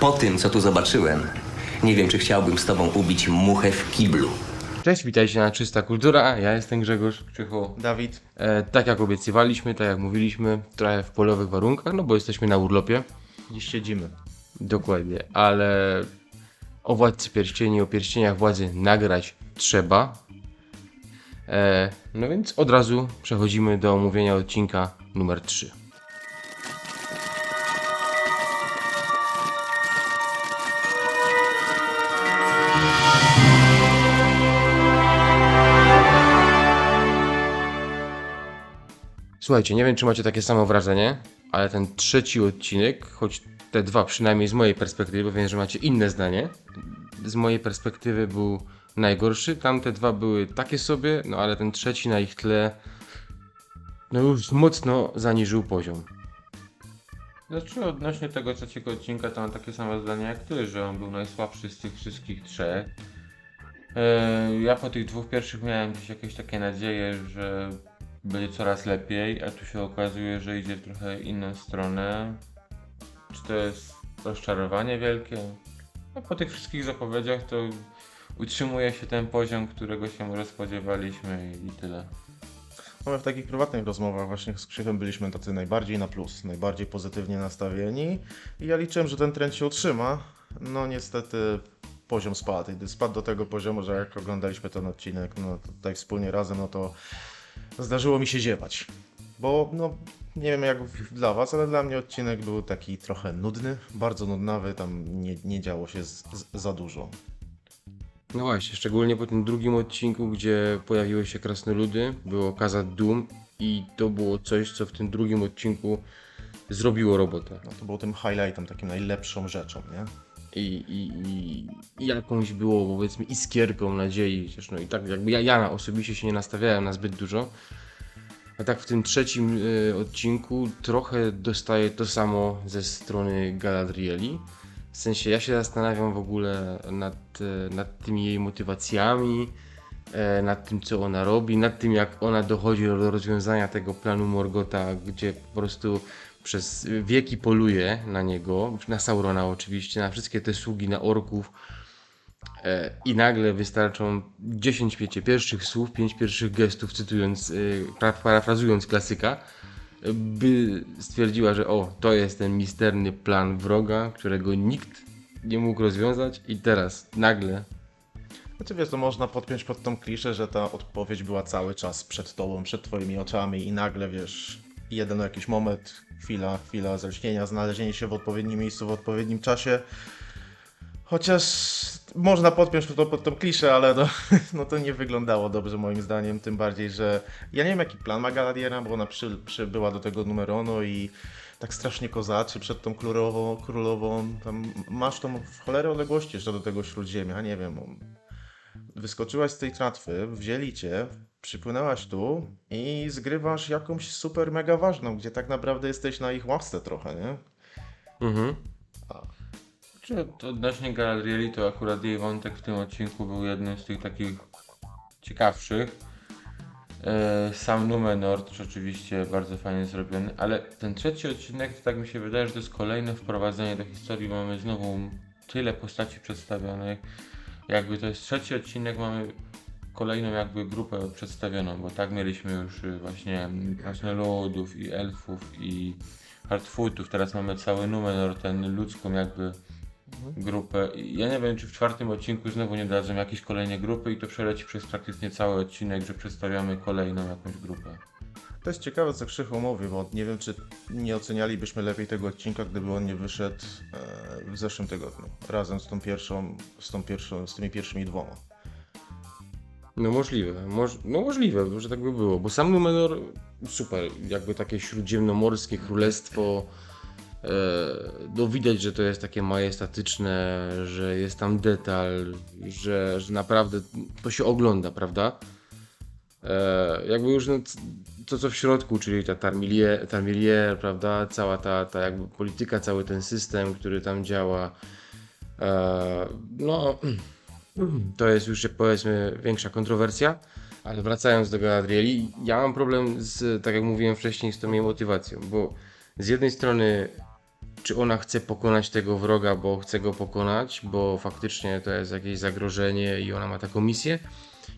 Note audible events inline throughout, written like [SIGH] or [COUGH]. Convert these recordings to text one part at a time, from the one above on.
Po tym, co tu zobaczyłem, nie wiem, czy chciałbym z tobą ubić muchę w kiblu. Cześć, witajcie na Czysta Kultura, ja jestem Grzegorz Krzychu. Dawid, E, tak jak obiecywaliśmy, tak jak mówiliśmy, trochę w polowych warunkach, no bo jesteśmy na urlopie. dziś siedzimy. Dokładnie, ale o Władcy Pierścieni, o Pierścieniach Władzy nagrać trzeba. E, no więc od razu przechodzimy do omówienia odcinka numer 3. Słuchajcie, nie wiem czy macie takie samo wrażenie, ale ten trzeci odcinek, choć te dwa przynajmniej z mojej perspektywy, bo wiem, że macie inne zdanie, z mojej perspektywy był najgorszy. Tamte dwa były takie sobie, no ale ten trzeci na ich tle no już mocno zaniżył poziom. Znaczy odnośnie tego trzeciego odcinka to mam takie samo zdanie jak ty, że on był najsłabszy z tych wszystkich trzech. E, Ja po tych dwóch pierwszych miałem gdzieś jakieś takie nadzieje, że będzie coraz lepiej, a tu się okazuje, że idzie w trochę inną stronę. Czy to jest rozczarowanie wielkie? No, po tych wszystkich zapowiedziach to utrzymuje się ten poziom, którego się może spodziewaliśmy i, i tyle. No w takich prywatnych rozmowach właśnie z Krzychem byliśmy tacy najbardziej na plus, najbardziej pozytywnie nastawieni i ja liczyłem, że ten trend się utrzyma. No niestety poziom spadł. I spadł do tego poziomu, że jak oglądaliśmy ten odcinek, no tutaj wspólnie razem, no to zdarzyło mi się ziewać. Bo no nie wiem jak dla was, ale dla mnie odcinek był taki trochę nudny, bardzo nudnawy, tam nie, nie działo się z, z, za dużo. No właśnie, szczególnie po tym drugim odcinku, gdzie pojawiły się krasnoludy, było Kaza Doom i to było coś, co w tym drugim odcinku zrobiło robotę. No, to było tym highlightem, takim najlepszą rzeczą, nie? I, i, i, jakąś było powiedzmy iskierką nadziei, chociaż no i tak jakby ja, ja osobiście się nie nastawiałem na zbyt dużo. A tak w tym trzecim y, odcinku trochę dostaję to samo ze strony Galadrieli. W sensie ja się zastanawiam w ogóle nad, e, nad tymi jej motywacjami, e, nad tym co ona robi, nad tym jak ona dochodzi do rozwiązania tego planu Morgota, gdzie po prostu przez wieki poluje na niego, na Saurona oczywiście, na wszystkie te sługi, na orków. E, i nagle wystarczą 10 wiecie, pierwszych słów, 5 pierwszych gestów, cytując, e, parafrazując klasyka, by stwierdziła, że o, to jest ten misterny plan wroga, którego nikt nie mógł rozwiązać. I teraz nagle Znaczy wiesz, to można podpiąć pod tą kliszę, że ta odpowiedź była cały czas przed tobą, przed twoimi oczami i nagle wiesz, jeden jakiś moment, chwila, chwila zalśnienia, znalezienie się w odpowiednim miejscu, w odpowiednim czasie. Chociaż można podpiąć to pod tą kliszę, ale no, [LAUGHS] no to nie wyglądało dobrze moim zdaniem, tym bardziej, że ja nie wiem jaki plan ma Galadiera, bo ona przy, przybyła do tego numeronu i tak strasznie kozaczy przed tą królową, królową, tam masz tą w cholerę odległości jeszcze do tego śródziemia, nie wiem, wyskoczyłaś z tej tratwy, wzięli cię, przypłynęłaś tu i zgrywasz jakąś super mega ważną, gdzie tak naprawdę jesteś na ich łasce trochę, nie? mhm. Czy to odnośnie Galadrieli, to akurat jej wątek w tym odcinku był jednym z tych takich ciekawszych. E, Sam Numenor też oczywiście bardzo fajnie zrobiony, ale ten trzeci odcinek, to tak mi się wydaje, że to jest kolejne wprowadzenie do historii. Mamy znowu tyle postaci przedstawionych. Jakby to jest trzeci odcinek, mamy kolejną jakby grupę przedstawioną, bo tak mieliśmy już y, właśnie krasnoludów i elfów i hardfootów, teraz mamy cały Numenor, ten ludzką jakby grupę. I Ja nie wiem, czy w czwartym odcinku znowu nie dadzą jakiejś kolejnej grupy i to przeleci przez praktycznie cały odcinek, że przedstawiamy kolejną jakąś grupę. To jest ciekawe, co Krzychu mówi, bo nie wiem, czy nie ocenialibyśmy lepiej tego odcinka, gdyby on nie wyszedł e, w zeszłym tygodniu, razem z tą pierwszą, z tą pierwszą, z tymi pierwszymi dwoma. No możliwe, moż, no możliwe, że tak by było, bo sam Numenor super, jakby takie śródziemnomorskie królestwo, e, no widać, że to jest takie majestatyczne, że jest tam detal, że, że naprawdę to się ogląda, prawda? E, jakby już no, to co w środku, czyli ta Tarmilier, Tarmilier prawda, cała ta, ta jakby polityka, cały ten system, który tam działa, e, no [CLEARS THROAT] to jest już powiedzmy większa kontrowersja, ale wracając do Galadrieli, ja mam problem z, tak jak mówiłem wcześniej, z tą jej motywacją, bo z jednej strony czy ona chce pokonać tego wroga, bo chce go pokonać, bo faktycznie to jest jakieś zagrożenie i ona ma taką misję,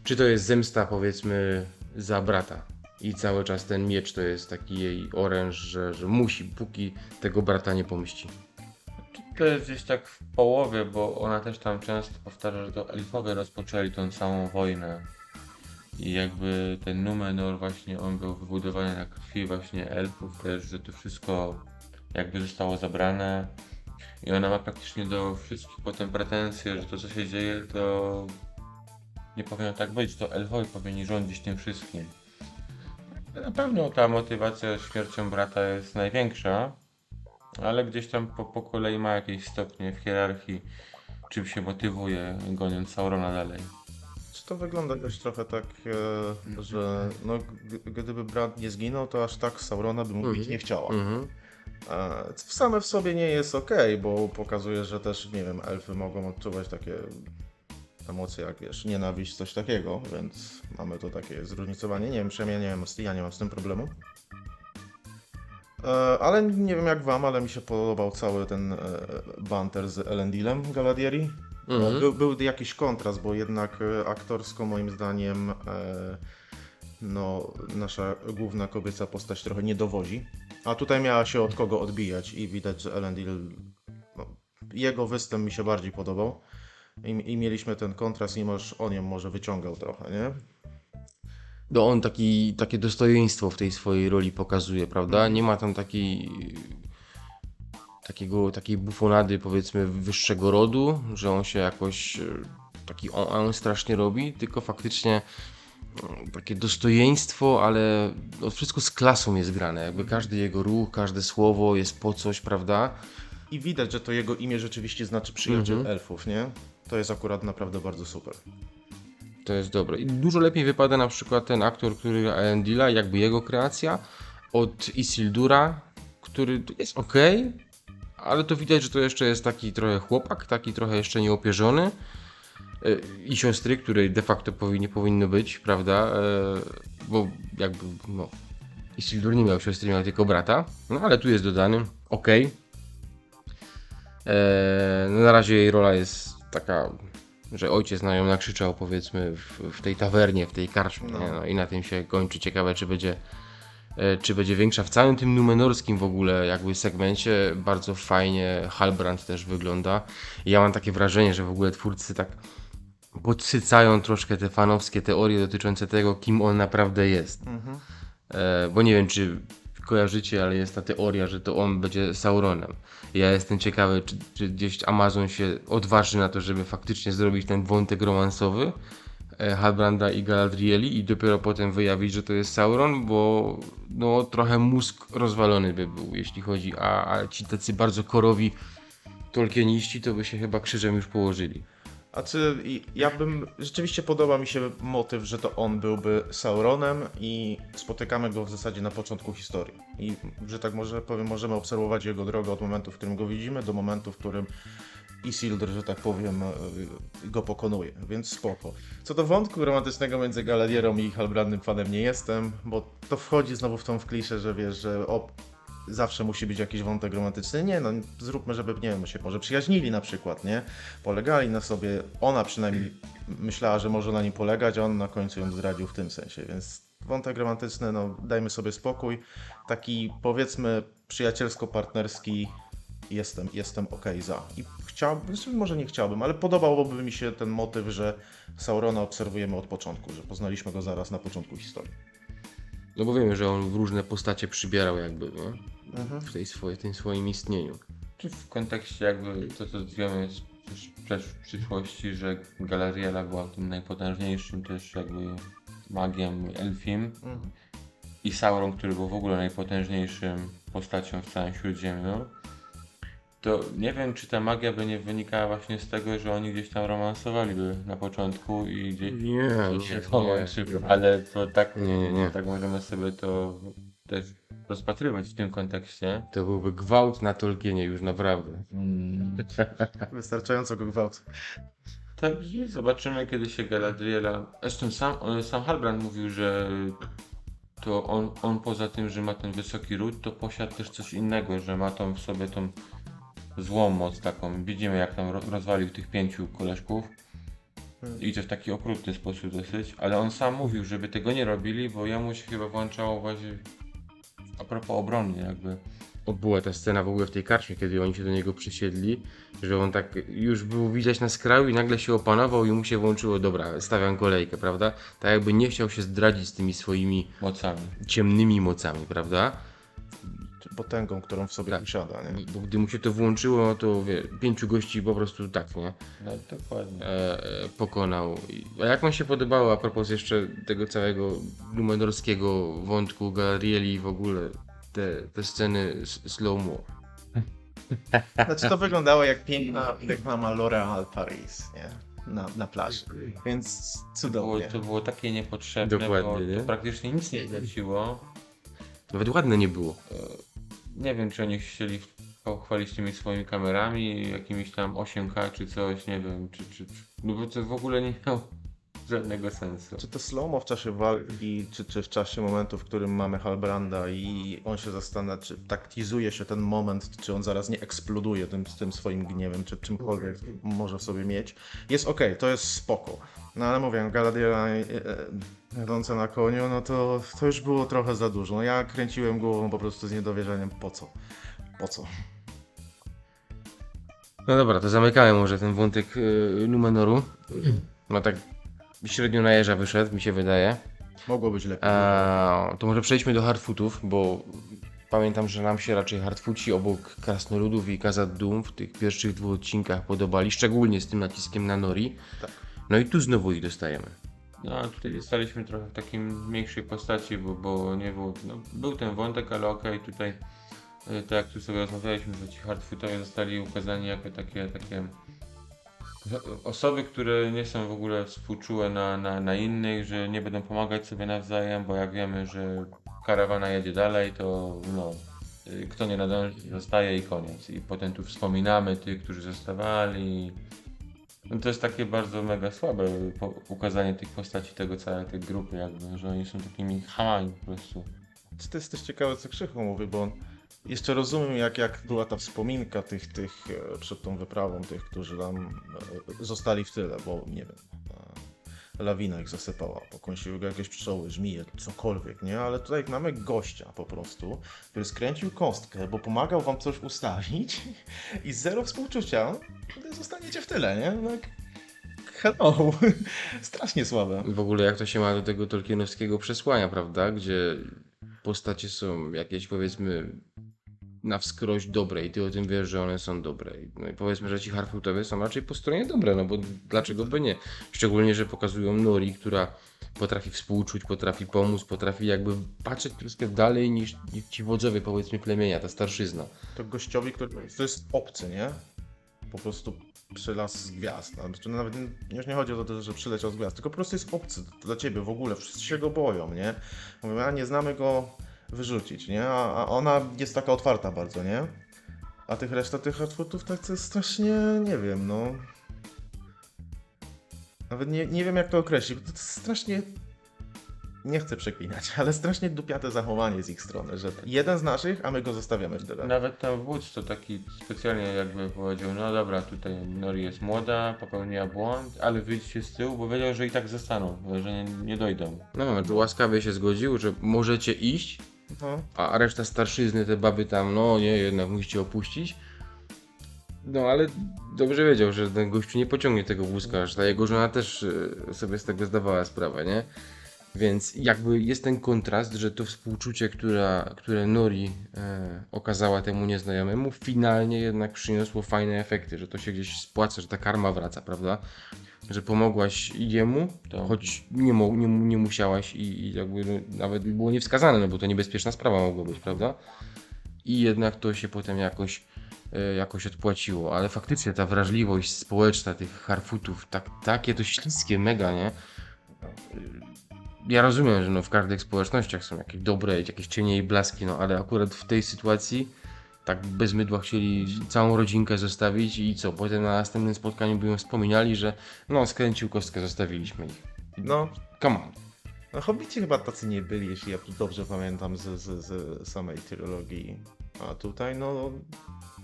czy to jest zemsta powiedzmy za brata. I cały czas ten miecz to jest taki jej oręż, że, że musi, póki tego brata nie pomści. To jest gdzieś tak w połowie, bo ona też tam często powtarza, że to elfowie rozpoczęli tą całą wojnę. I jakby ten Numenor właśnie, on był wybudowany na krwi właśnie elfów też, że to wszystko jakby zostało zabrane. I ona ma praktycznie do wszystkich potem pretensje, że to co się dzieje to nie powinno tak być, to elfowie powinni rządzić tym wszystkim. Na pewno ta motywacja śmiercią brata jest największa, ale gdzieś tam po, po kolei ma jakieś stopnie w hierarchii, czym się motywuje, goniąc Saurona dalej. Czy to wygląda też trochę tak, e, że no, g- gdyby brat nie zginął, to aż tak Saurona by mówić nie chciała. Mhm. E, w same w sobie nie jest ok, bo pokazuje, że też, nie wiem, elfy mogą odczuwać takie emocje jak, wiesz, nienawiść, coś takiego, więc mamy tu takie zróżnicowanie. Nie wiem, przynajmniej nie, mam, ja nie mam z tym problemu. E, ale nie wiem jak wam, ale mi się podobał cały ten e, banter z Elendilem Galadieri. Mhm. Był, był jakiś kontrast, bo jednak e, aktorsko moim zdaniem no, nasza główna kobieca postać trochę nie dowodzi. A tutaj miała się od kogo odbijać i widać, że Elendil, no, jego występ mi się bardziej podobał. I, I mieliśmy ten kontrast, mimo że on ją może wyciągał trochę, nie? No on taki, takie dostojeństwo w tej swojej roli pokazuje, prawda? Nie ma tam takiej takiego, takiej bufonady powiedzmy wyższego rodu, że on się jakoś e, taki on, on strasznie robi, tylko faktycznie e, takie dostojeństwo, ale no, wszystko z klasą jest grane, jakby każdy jego ruch, każde słowo jest po coś, prawda? I widać, że to jego imię rzeczywiście znaczy przyjaciel Mhm. elfów, nie? To jest akurat naprawdę bardzo super. To jest dobre. I dużo lepiej wypada na przykład ten aktor, który gra Elendila, jakby jego kreacja, od Isildura, który jest ok, ale to widać, że to jeszcze jest taki trochę chłopak, taki trochę jeszcze nieopierzony. E, I siostry, której de facto powi- nie powinno być, prawda? E, Bo jakby, no, Isildur nie miał siostry, miał tylko brata. No ale tu jest dodany, ok. E, no, na razie jej rola jest taka, że ojciec na nią nakrzyczał, powiedzmy, w, w tej tawernie, w tej karczmie. No. No, I na tym się kończy. Ciekawe, czy będzie, e, czy będzie większa. W całym tym numenorskim w ogóle jakby segmencie bardzo fajnie Halbrand też wygląda. I ja mam takie wrażenie, że w ogóle twórcy tak podsycają troszkę te fanowskie teorie dotyczące tego, kim on naprawdę jest. E, bo nie wiem, czy kojarzycie, ale jest ta teoria, że to on będzie Sauronem. Ja jestem ciekawy, czy, czy gdzieś Amazon się odważy na to, żeby faktycznie zrobić ten wątek romansowy e, Halbranda i Galadrieli i dopiero potem wyjawić, że to jest Sauron, bo no trochę mózg rozwalony by był, jeśli chodzi, a, a ci tacy bardzo korowi Tolkieniści to by się chyba krzyżem już położyli. A czy ja bym. Rzeczywiście podoba mi się motyw, że to on byłby Sauronem i spotykamy go w zasadzie na początku historii. I że tak może powiem, możemy obserwować jego drogę od momentu, w którym go widzimy, do momentu, w którym Isildur, że tak powiem, y, go pokonuje, więc spoko. Co do wątku romantycznego między Galadierą i Halbrandem fanem nie jestem, bo to wchodzi znowu w tą w kliszę, że wiesz, że o, zawsze musi być jakiś wątek romantyczny. Nie, no zróbmy, żeby, nie wiem, się może przyjaźnili na przykład, nie? Polegali na sobie, ona przynajmniej myślała, że może na nim polegać, a on na końcu ją zdradził w tym sensie, więc wątek romantyczny, no dajmy sobie spokój. Taki powiedzmy przyjacielsko-partnerski jestem, jestem okej za. I chciałbym, znaczy może nie chciałbym, ale podobałby mi się ten motyw, że Saurona obserwujemy od początku, że poznaliśmy go zaraz na początku historii. No bo wiemy, że on w różne postacie przybierał jakby, nie? W tej swoje, tym swoim istnieniu. Czy w kontekście jakby to, co wiemy z też- w przyszłości, że Galariela była tym najpotężniejszym też jakby magiem elfim i Sauron, który był w ogóle najpotężniejszym postacią w całym Śródziemiu, to nie wiem, czy ta magia by nie wynikała właśnie z tego, że oni gdzieś tam romansowaliby na początku i gdzieś Nie, nie, się nie. połączyły, ale to tak, Nie, nie, nie. tak możemy sobie to też rozpatrywać w tym kontekście. To byłby gwałt na Tolkienie już naprawdę. [LAUGHS] Wystarczająco go gwałt. Także zobaczymy, kiedy się Galadriela. Zresztą sam, sam Halbrand mówił, że to on, on poza tym, że ma ten wysoki ród, to posiadł też coś innego, że ma tą w sobie tą złą moc taką. Widzimy jak tam ro- rozwalił tych pięciu koleżków. I to w taki okrutny sposób dosyć, ale on sam mówił, żeby tego nie robili, bo jemu się chyba włączało właśnie a propos obrony jakby. O, Była ta scena w ogóle w tej karczmie, kiedy oni się do niego przysiedli, że on tak już był widać na skraju i nagle się opanował i mu się włączyło, dobra, stawiam kolejkę, prawda? Tak jakby nie chciał się zdradzić z tymi swoimi Mocami. ciemnymi mocami, prawda? Potęgą, którą w sobie Tak. posiada, nie? Bo gdy mu się to włączyło, to wie, pięciu gości po prostu tak, nie? No dokładnie. E, e, pokonał. A jak wam się podobało a propos jeszcze tego całego numenorskiego wątku Galerieli i w ogóle te, te sceny slow-mo? [LAUGHS] Znaczy to wyglądało jak piękna reklama L'Oréal Paris, nie? Na, na plaży. Więc Było, cudownie. to było takie niepotrzebne, Dokładnie, bo nie? to praktycznie nic nie zleciło. Nawet ładne nie było. Nie wiem, czy oni chcieli pochwalić tymi swoimi kamerami, jakimiś tam 8K czy coś, nie wiem, czy, czy, czy no bo to w ogóle nie miało żadnego sensu. Czy to slow-mo w czasie walki, czy, czy w czasie momentu, w którym mamy Halbranda i on się zastanawia, czy taktizuje się ten moment, czy on zaraz nie eksploduje tym, z tym swoim gniewem, czy czymkolwiek może w sobie mieć. Jest okej, to jest spoko. No ale mówię, Galadiela e, e, jadąca na koniu, no to, to już było trochę za dużo. No, ja kręciłem głową po prostu z niedowierzaniem, po co? Po co? No dobra, to zamykamy może ten wątek y, Numenoru. No tak średnio na jeża wyszedł, mi się wydaje. Mogło być lepiej. A, to może przejdźmy do hardfootów, bo pamiętam, że nam się raczej hardfooci obok Krasnoludów i Kazad Doom w tych pierwszych dwóch odcinkach podobali, szczególnie z tym naciskiem na Nori. Tak. No i tu znowu ich dostajemy. No a tutaj zostaliśmy trochę w takim mniejszej postaci, bo, bo nie było, no, był ten wątek, ale okej, tutaj y, tak jak tu sobie rozmawialiśmy, że ci hardfootowie zostali ukazani jako takie, takie osoby, które nie są w ogóle współczułe na, na, na innych, że nie będą pomagać sobie nawzajem, bo jak wiemy, że karawana jedzie dalej, to no, y, kto nie nadąży, zostaje i koniec. I potem tu wspominamy tych, którzy zostawali. No to jest takie bardzo mega słabe ukazanie tych postaci tego całej tej grupy jakby, że oni są takimi hamami po prostu. To jest też ciekawe, co Krzychu mówi, bo on jeszcze rozumiem, jak, jak była ta wspominka tych, tych e, przed tą wyprawą, tych, którzy tam e, zostali w tyle, bo nie wiem, e, lawina ich zasypała, pokąsiły go jakieś pszczoły, żmije, cokolwiek, nie? Ale tutaj mamy gościa po prostu, który skręcił kostkę, bo pomagał wam coś ustawić [LAUGHS] i zero współczucia, zostaniecie w tyle, nie? No, hello, [LAUGHS] strasznie słabe. W ogóle jak to się ma do tego tolkienowskiego przesłania, prawda? Gdzie postacie są jakieś powiedzmy na wskroś dobre i ty o tym wiesz, że one są dobre. No i powiedzmy, że ci Harfootowie są raczej po stronie dobre, no bo dlaczego by nie? Szczególnie, że pokazują Nori, która potrafi współczuć, potrafi pomóc, potrafi jakby patrzeć troszkę dalej niż, ci wodzowie powiedzmy plemienia, ta starszyzna. to gościowi, który to jest obcy, nie? Po prostu przylas z gwiazd. Znaczy, nawet już nie chodzi o to, że przyleciał z gwiazd, tylko po prostu jest obcy dla ciebie w ogóle. Wszyscy się go boją, nie? Mówią, a nie znamy go wyrzucić, nie? A, a ona jest taka otwarta bardzo, nie? A tych reszta tych hardfootów tak to jest strasznie, nie wiem, no. Nawet nie, nie wiem jak to określić, bo to jest strasznie nie chcę przeklinać, [LAUGHS] ale strasznie dupiate zachowanie z ich strony, że jeden z naszych, a my go zostawiamy w tyle. Nawet ten wódz to taki specjalnie jakby powiedział, no dobra, tutaj Nori jest młoda, popełniła błąd, ale wyjdźcie z tyłu, bo wiedział, że i tak zostaną, że nie, nie dojdą. No, że łaskawie się zgodził, że możecie iść, No. a reszta starszyzny, te baby tam, no nie, jednak musicie opuścić. No ale dobrze wiedział, że ten gościu nie pociągnie tego wózka, że ta jego żona też e, sobie z tego zdawała sprawę, nie? Więc jakby jest ten kontrast, że to współczucie, która, które Nori e, okazała temu nieznajomemu, finalnie jednak przyniosło fajne efekty, że to się gdzieś spłaca, że ta karma wraca, prawda? Że pomogłaś jemu, Tak. choć nie, mo- nie, nie musiałaś i, i jakby nawet było niewskazane, no bo to niebezpieczna sprawa mogła być, prawda? I jednak to się potem jakoś, e, jakoś odpłaciło, ale faktycznie ta wrażliwość społeczna tych harfutów, tak, takie to śliskie, mega, nie? Ja rozumiem, że no w każdych społecznościach są jakieś dobre, jakieś cienie i blaski, no ale akurat w tej sytuacji tak bez mydła chcieli całą rodzinkę zostawić i co, potem na następnym spotkaniu by ją wspominali, że no skręcił kostkę, zostawiliśmy ich. No, Come on. No Hobbici chyba tacy nie byli, jeśli ja tu dobrze pamiętam z, z, z samej trylogii. A tutaj, no,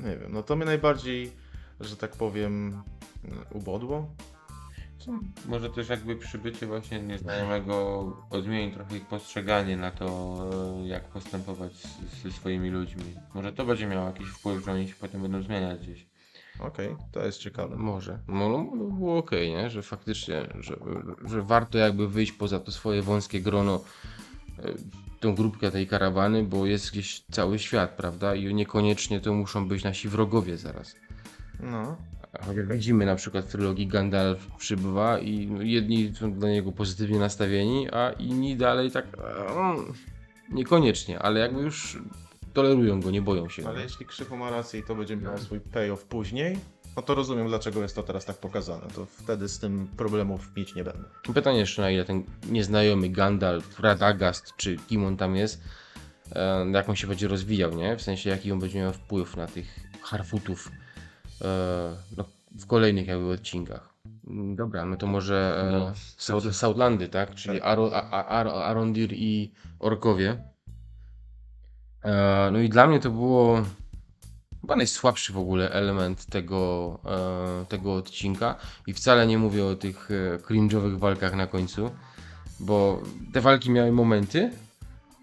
nie wiem, no to mnie najbardziej, że tak powiem, ubodło. Może też jakby przybycie właśnie nieznajomego odmieni trochę ich postrzeganie na to, e, jak postępować z- ze swoimi ludźmi. Może to będzie miało jakiś wpływ, że oni się potem będą zmieniać gdzieś. Okej, to jest ciekawe. Może. No, no no, było okej, nie? Że faktycznie, że, że warto jakby wyjść poza to swoje wąskie grono, e, tą grupkę tej karawany, bo jest gdzieś cały świat, prawda? I niekoniecznie to muszą być nasi wrogowie zaraz. No, Chociaż widzimy na przykład w trylogii Gandalf przybywa i jedni są do niego pozytywnie nastawieni, a inni dalej tak mm, niekoniecznie, ale jakby już tolerują go, nie boją się. ale jeśli Krzychu ma rację i to będzie miało swój payoff później, no to rozumiem, dlaczego jest to teraz tak pokazane. To wtedy z tym problemów mieć nie będę. Pytanie jeszcze na ile ten nieznajomy Gandalf, Radagast, czy kim on tam jest, e, jak on się będzie rozwijał, nie? W sensie jaki on będzie miał wpływ na tych Harfutów no, w kolejnych jakby odcinkach. Mm, Dobra, no to może e, No. South, Southlandy, tak? Czyli Ar- Arondir i Orkowie. E, no i dla mnie to było chyba najsłabszy w ogóle element tego, e, tego odcinka. I wcale nie mówię o tych e, cringe'owych walkach na końcu, bo te walki miały momenty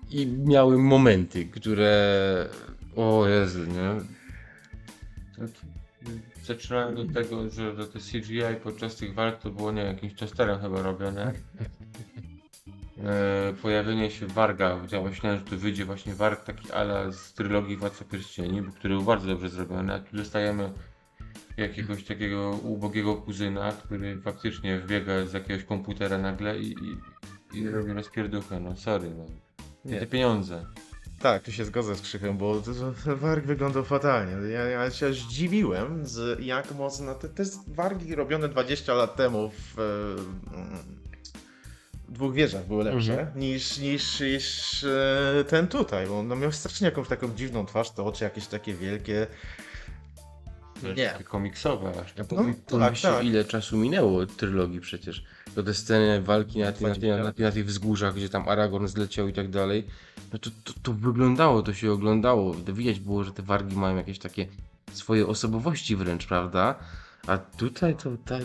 i miały momenty, które... O Jezu, nie? Zaczynałem do tego, że, że te CGI podczas tych walk to było nie jakimś testerem chyba robione. E, pojawienie się Warga, ja myślałem, że tu wyjdzie właśnie Warg taki ala z trylogii Władca Pierścieni, który był bardzo dobrze zrobiony, a tu dostajemy jakiegoś takiego ubogiego kuzyna, który faktycznie wbiega z jakiegoś komputera nagle i, i, i robi rozpierduchę, no sorry, no. Nie. Te pieniądze. Tak, tu się zgodzę z Krzychem, bo warg wyglądał fatalnie. Ja, ja się zdziwiłem, z jak mocno. Te, te wargi robione 20 lat temu w mm, dwóch wieżach były lepsze niż, niż, niż e, ten tutaj, bo on miał strasznie jakąś taką dziwną twarz, te oczy jakieś takie wielkie. Nie. Takie komiksowe. Ja No, powiem, tak, tak. ile czasu minęło od trylogii przecież. To te sceny walki na, ty, na, ty, na, ty, na tych wzgórzach, gdzie tam Aragorn zleciał i tak dalej. No to, to, to wyglądało, to się oglądało. To widać było, że te wargi mają jakieś takie swoje osobowości wręcz, prawda? A tutaj to ta,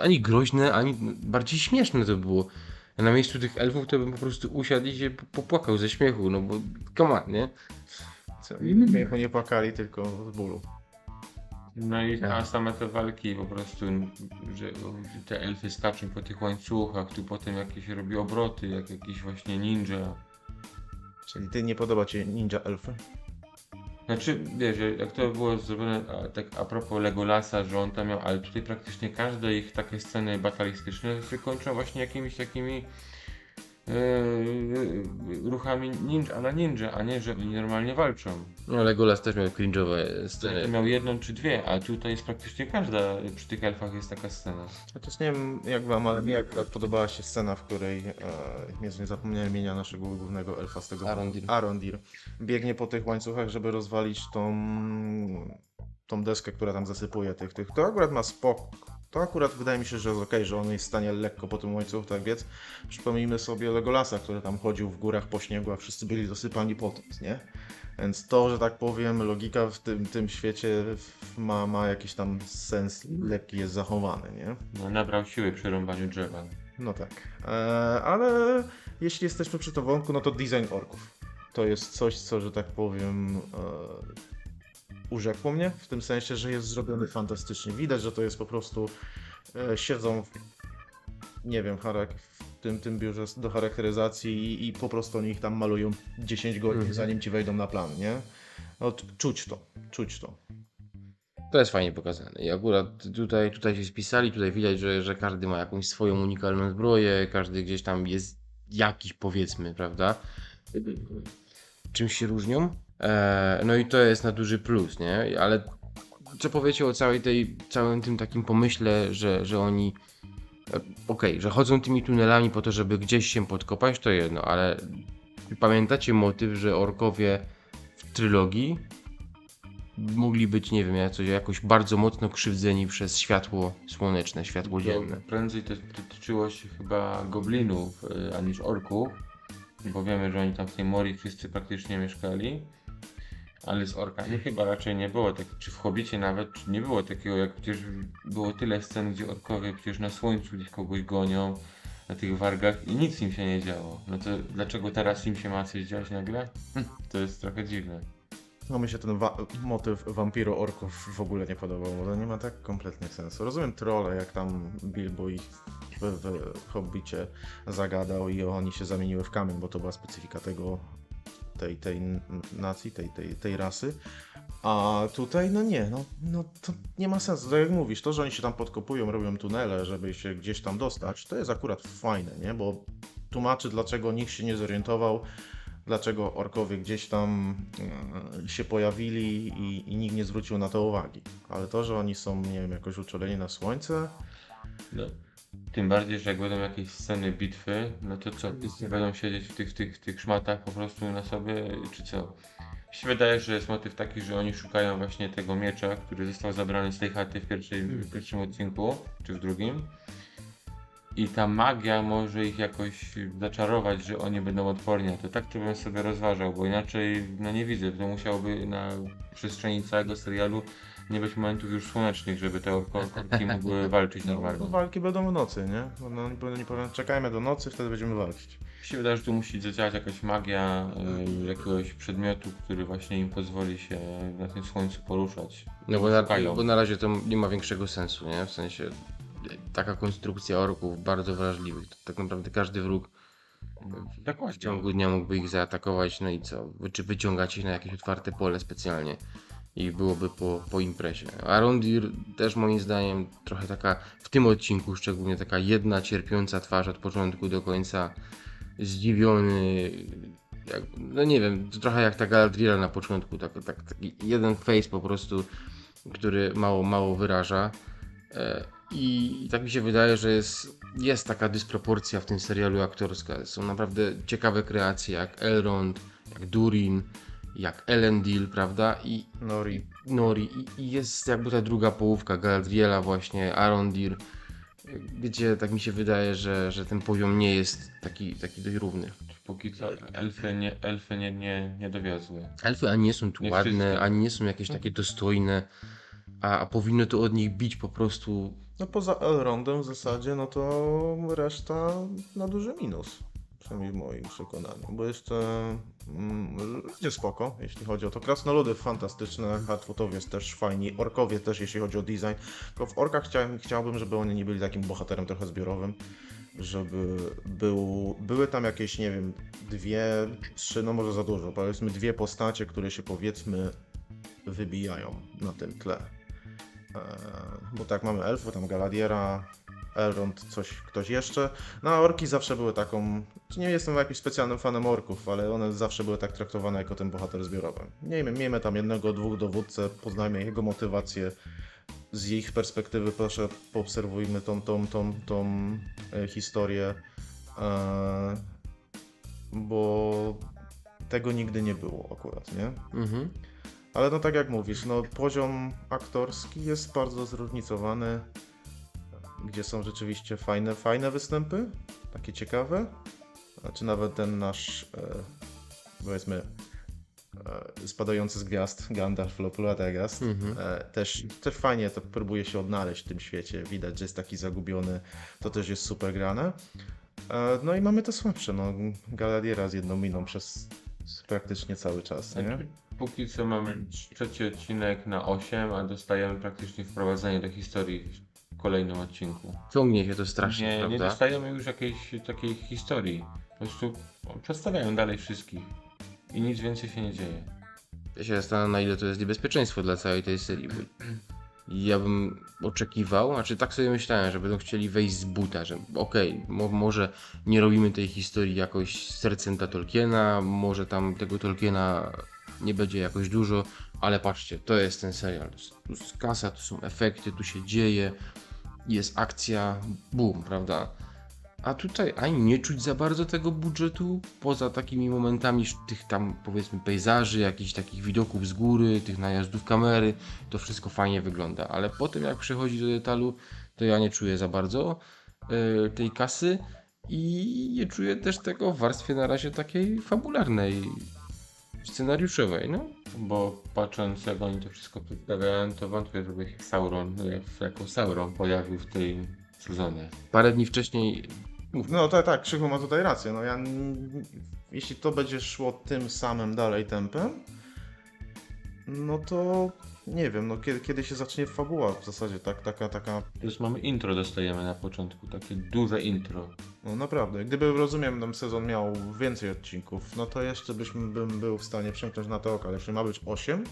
ani groźne, ani bardziej śmieszne to było. Ja na miejscu tych elfów to bym po prostu usiadł i się popłakał ze śmiechu, no bo come on, nie? Co, Śmiechu nie płakali, tylko z bólu. No i Tak. a same te walki po prostu, że te elfy skaczą po tych łańcuchach, tu potem jakieś robi obroty, jak jakiś właśnie ninja. Czyli ty nie podoba ci Ninja Elfy? Znaczy, wiesz, jak to było zrobione a, tak a propos Legolasa, że on tam miał, ale tutaj praktycznie każde ich takie sceny batalistyczne się kończą właśnie jakimiś takimi e, ruchami ninja, a na ninja, a nie, że oni normalnie walczą. No Legolas też miał cringe'owe To sceny. miał jedną czy dwie, a tutaj jest praktycznie każda, przy tych elfach jest taka scena. Ja też nie wiem jak wam, ale mi akurat podobała się scena, w której, e, nie zapomniałem imienia naszego głównego elfa z tego. Arondir. Arondir. Biegnie po tych łańcuchach, żeby rozwalić tą, tą deskę, która tam zasypuje tych, tych. To akurat ma spok. To akurat wydaje mi się, że jest okej, że on jest w stanie lekko po tym łańcuchu tak biec. Przypomnijmy sobie Legolasa, który tam chodził w górach po śniegu, a wszyscy byli zasypani potąd, nie? Więc to, że tak powiem, logika w tym, tym świecie ma, ma jakiś tam sens, lekki jest zachowany, nie? No, nabrał siły przy rąbaniu drzewa. No tak. E, ale jeśli jesteśmy przy to wątku, no to design orków. To jest coś, co, że tak powiem, e, urzekło mnie, w tym sensie, że jest zrobiony fantastycznie. Widać, że to jest po prostu, e, siedzą, w, nie wiem, charak w tym, tym biurze do charakteryzacji i, i po prostu oni ich tam malują 10 godzin, Mhm. zanim ci wejdą na plan, nie? No, czuć to, czuć to. To jest fajnie pokazane. I akurat tutaj, tutaj się spisali, tutaj widać, że, że każdy ma jakąś swoją unikalną zbroję, każdy gdzieś tam jest jakiś powiedzmy, prawda? Czymś się różnią. E, no i to jest na duży plus, nie? Ale co powiecie o całej tej, całym tym takim pomyśle, że, że oni e, okej, że chodzą tymi tunelami po to, żeby gdzieś się podkopać, to jedno, ale pamiętacie motyw, że orkowie w trylogii mogli być, nie wiem, jakoś, jakoś bardzo mocno krzywdzeni przez światło słoneczne, światło dzienne. To prędzej to dotyczyło się chyba goblinów, y, a niż orków. Bo wiemy, że oni tam w tej mori wszyscy praktycznie mieszkali. Ale z orkami chyba raczej nie było tak, czy w Hobbicie nawet czy nie było takiego, jak przecież było tyle scen, gdzie orkowie przecież na słońcu gdzieś kogoś gonią, na tych wargach i nic im się nie działo. No to dlaczego teraz im się ma coś dziać nagle? Hm, To jest trochę dziwne. No mi się ten wa- motyw wampiro orków w ogóle nie podobał, bo to nie ma tak kompletnie sensu. Rozumiem trolle, jak tam Bilbo ich w, w Hobbicie zagadał i oni się zamieniły w kamień, bo to była specyfika tego, tej, tej nacji, tej, tej, tej rasy. A tutaj, no nie, no, no to nie ma sensu. Tak jak mówisz, to, że oni się tam podkopują, robią tunele, żeby się gdzieś tam dostać, to jest akurat fajne, nie? Bo tłumaczy, dlaczego nikt się nie zorientował, dlaczego orkowie gdzieś tam e, się pojawili i, i nikt nie zwrócił na to uwagi. Ale to, że oni są, nie wiem, jakoś uczuleni na słońce, No. Tym bardziej, że jak będą jakieś sceny bitwy, no to co, wszyscy będą siedzieć w tych, tych, tych szmatach po prostu na sobie, czy co? Mi się wydaje, że jest motyw taki, że oni szukają właśnie tego miecza, który został zabrany z tej chaty w, pierwszej, w pierwszym odcinku, czy w drugim. I ta magia może ich jakoś zaczarować, że oni będą odporni. A To tak to bym sobie rozważał, bo inaczej no nie widzę. To musiałoby na przestrzeni całego serialu nie być momentów już słonecznych, żeby te [LAUGHS] orki mogły walczyć normalnie. no, walki będą w nocy, nie? No, oni nie powiem, czekajmy do nocy, wtedy będziemy walczyć. Mi się wydaje, że tu musi zadziałać jakaś magia y, jakiegoś przedmiotu, który właśnie im pozwoli się na tym słońcu poruszać. No bo na, Szukają. bo na razie to nie ma większego sensu, nie? W sensie taka konstrukcja orków bardzo wrażliwych. To tak naprawdę każdy wróg Tak w ciągu dnia mógłby ich zaatakować, no i co? Wy- Czy wyciągać ich na jakieś otwarte pole specjalnie i byłoby po, po imprezie. A Rondir też moim zdaniem trochę taka, w tym odcinku szczególnie taka jedna cierpiąca twarz od początku do końca, zdziwiony, jak, no nie wiem, to trochę jak ta Galadriela na początku, tak, tak, taki jeden face po prostu, który mało, mało wyraża. E, I tak mi się wydaje, że jest, jest taka dysproporcja w tym serialu aktorska. Są naprawdę ciekawe kreacje, jak Elrond, jak Durin, jak Elendil, prawda? I Nori. Nori. I, I jest jakby ta druga połówka, Galadriela właśnie, Arondir, gdzie tak mi się wydaje, że, że ten poziom nie jest taki, taki dość równy. Póki co elfy nie, elfy nie, nie, nie dowiozły. Elfy ani nie są tu Nie ładne, wszystkie. ani nie są jakieś takie dostojne, a, a powinno to od nich bić po prostu No poza Elrondem w zasadzie, no to reszta na duży minus. Przynajmniej w moim przekonaniu. Bo jeszcze mm, spoko, jeśli chodzi o to. Krasnoludy fantastyczne, Hardfootowie jest też fajni, orkowie też, jeśli chodzi o design. Tylko w orkach chciałem, chciałbym, żeby oni nie byli takim bohaterem trochę zbiorowym. Żeby był, były tam jakieś, nie wiem, dwie, trzy, no może za dużo, powiedzmy dwie postacie, które się powiedzmy wybijają na tym tle. Eee, bo tak mamy elfy, tam Galadiera, Elrond, coś, ktoś jeszcze. No a orki zawsze były taką, nie jestem jakimś specjalnym fanem orków, ale one zawsze były tak traktowane jako ten bohater zbiorowy. Miejmy, miejmy tam jednego, dwóch dowódcę, poznajmy jego motywację. Z ich perspektywy proszę poobserwujmy tą, tą, tą, tą e, historię, e, bo tego nigdy nie było akurat, nie? Mhm. Ale no tak jak mówisz, no poziom aktorski jest bardzo zróżnicowany, gdzie są rzeczywiście fajne, fajne występy, takie ciekawe. Czy nawet ten nasz, e, powiedzmy, e, spadający z gwiazd Gandalf Lopulategast, Mhm. e, też, też fajnie to próbuje się odnaleźć w tym świecie. Widać, że jest taki zagubiony, to też jest super grane. E, no i mamy te słabsze, no Galadiera z jedną miną przez praktycznie cały czas, nie? Znaczy, póki co mamy trzeci odcinek na 8, a dostajemy praktycznie wprowadzenie do historii kolejnym odcinku. Ciągnie się to strasznie, Nie, nie dostajemy już jakiejś takiej historii. Po prostu przedstawiają dalej wszystkich. I nic więcej się nie dzieje. Ja się zastanawiam, na ile to jest niebezpieczeństwo dla całej tej serii. Ja bym oczekiwał, znaczy tak sobie myślałem, że będą chcieli wejść z buta, że okej, mo- może nie robimy tej historii jakoś sercem Tolkiena, może tam tego Tolkiena nie będzie jakoś dużo, ale patrzcie, to jest ten serial. Tu jest kasa, tu są efekty, tu się dzieje, jest akcja, boom, prawda? A tutaj ani nie czuć za bardzo tego budżetu, poza takimi momentami tych tam powiedzmy pejzaży, jakichś takich widoków z góry, tych najazdów kamery, to wszystko fajnie wygląda, ale potem jak przechodzi do detalu, to ja nie czuję za bardzo e, tej kasy i nie czuję też tego w warstwie na razie takiej fabularnej, scenariuszowej, no. Bo patrząc jak oni to wszystko przedstawiają, to wątpię, żeby się Sauron, jak- jako Sauron pojawił w tej sezonie. Parę dni wcześniej No tak, tak, Krzychu ma tutaj rację. No ja, jeśli to będzie szło tym samym dalej tempem, no to nie wiem, no kiedy, kiedy się zacznie fabuła w zasadzie, tak, taka, taka, Plus mamy intro dostajemy na początku, takie duże intro. no naprawdę. Gdyby, rozumiem, ten sezon miał więcej odcinków, no to jeszcze byśmy, bym był w stanie przymknąć na to oko, ale jeśli ma być 8,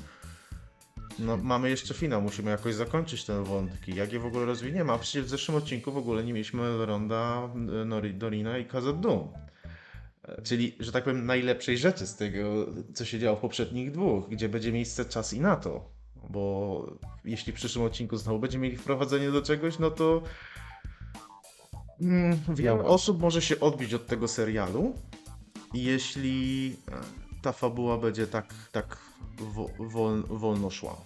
no mamy jeszcze finał, musimy jakoś zakończyć te wątki, jak je w ogóle rozwiniemy, a przecież w zeszłym odcinku w ogóle nie mieliśmy Ronda, Nori, Dorina i Kazad Doom. E, Czyli, że tak powiem, najlepszej rzeczy z tego, co się działo w poprzednich dwóch, gdzie będzie miejsce czas i na to. Bo jeśli w przyszłym odcinku znowu będziemy mieli wprowadzenie do czegoś, no to mm, wiele osób może się odbić od tego serialu, jeśli e, ta fabuła będzie tak, tak wo, wol, wolno szła.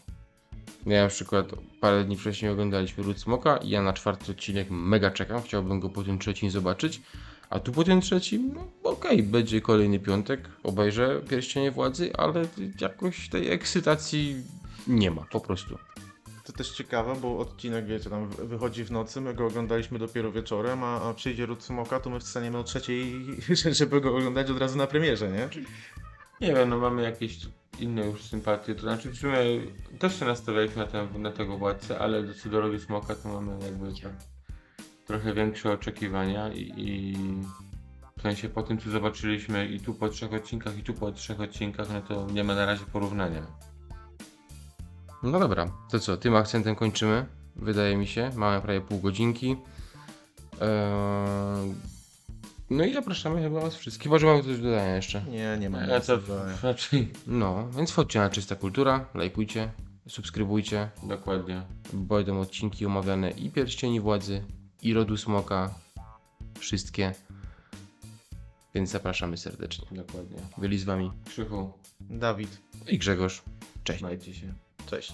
Ja na przykład parę dni wcześniej oglądaliśmy Ród Smoka i ja na czwarty odcinek mega czekam, chciałbym go po tym trzecim zobaczyć. A tu po tym trzecim, no okej, będzie kolejny piątek, obejrzę Pierścienie Władzy, ale jakoś tej ekscytacji nie ma, po prostu. To też ciekawe, bo odcinek, wiecie, tam wy- wychodzi w nocy, my go oglądaliśmy dopiero wieczorem, a, a przyjdzie Ród Smoka, to my wstaniemy o trzeciej, [LAUGHS] żeby go oglądać od razu na premierze, nie? Nie wiem, no mamy jakieś inne już sympatie, to znaczy w sumie też się nastawialiśmy na, ten, na tego władcę, ale co do Rodu Smoka to mamy jakby tak trochę większe oczekiwania i, i w sensie po tym co zobaczyliśmy i tu po trzech odcinkach i tu po trzech odcinkach, no to nie ma na razie porównania. No dobra, to co, tym akcentem kończymy, wydaje mi się, mamy prawie pół godzinki. Eee... No i zapraszamy chyba was wszystkich, chyba że mamy coś do dodania jeszcze. Nie, nie ma A nic co, do dodania. znaczy, No, więc wchodźcie na Czysta Kultura, lajkujcie, subskrybujcie, dokładnie. bo będą odcinki omawiane i Pierścieni Władzy, i Rodu Smoka, wszystkie. Więc zapraszamy serdecznie. Dokładnie. Byli z wami Krzychu, Dawid, i Grzegorz. Cześć. majcie się. Cześć.